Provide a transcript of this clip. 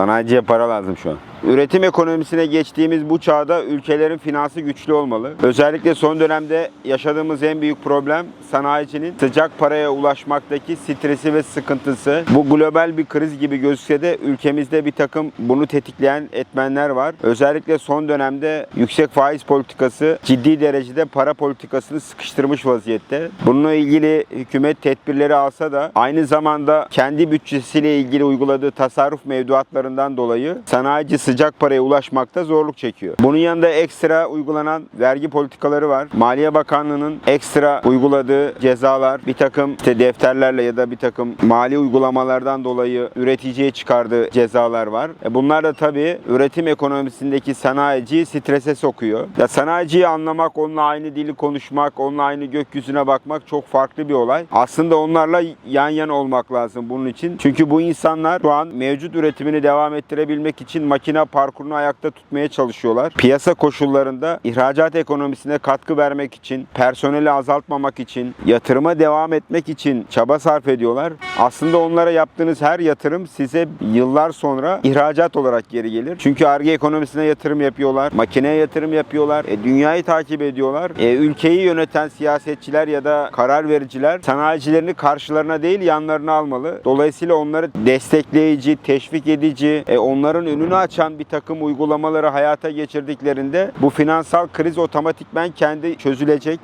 Sanayiciye para lazım şu an. Üretim ekonomisine geçtiğimiz bu çağda ülkelerin finansı güçlü olmalı. Özellikle son dönemde yaşadığımız en büyük problem sanayicinin sıcak paraya ulaşmaktaki stresi ve sıkıntısı. Bu global bir kriz gibi gözükse de ülkemizde bir takım bunu tetikleyen etmenler var. Özellikle son dönemde yüksek faiz politikası ciddi derecede para politikasını sıkıştırmış vaziyette. Bununla ilgili hükümet tedbirleri alsa da aynı zamanda kendi bütçesiyle ilgili uyguladığı tasarruf mevduatlarından dolayı sanayici sıcak paraya ulaşmakta zorluk çekiyor. Bunun yanında ekstra uygulanan vergi politikaları var. Maliye Bakanlığı'nın ekstra uyguladığı cezalar, bir takım işte defterlerle ya da bir takım mali uygulamalardan dolayı üreticiye çıkardığı cezalar var. E bunlar da tabii üretim ekonomisindeki sanayiciyi strese sokuyor. Ya sanayiciyi anlamak, onunla aynı dili konuşmak, onunla aynı gökyüzüne bakmak çok farklı bir olay. Aslında onlarla yan yana olmak lazım bunun için. Çünkü bu insanlar şu an mevcut üretimini devam ettirebilmek için makine parkurunu ayakta tutmaya çalışıyorlar. Piyasa koşullarında ihracat ekonomisine katkı vermek için, personeli azaltmamak için, yatırıma devam etmek için çaba sarf ediyorlar. Aslında onlara yaptığınız her yatırım size yıllar sonra ihracat olarak geri gelir. Çünkü arge ekonomisine yatırım yapıyorlar, makineye yatırım yapıyorlar, e, dünyayı takip ediyorlar. E, ülkeyi yöneten siyasetçiler ya da karar vericiler sanayicilerini karşılarına değil yanlarına almalı. Dolayısıyla onları destekleyici, teşvik edici, e, onların önünü açan bir takım uygulamaları hayata geçirdiklerinde bu finansal kriz otomatikmen kendi çözülecek.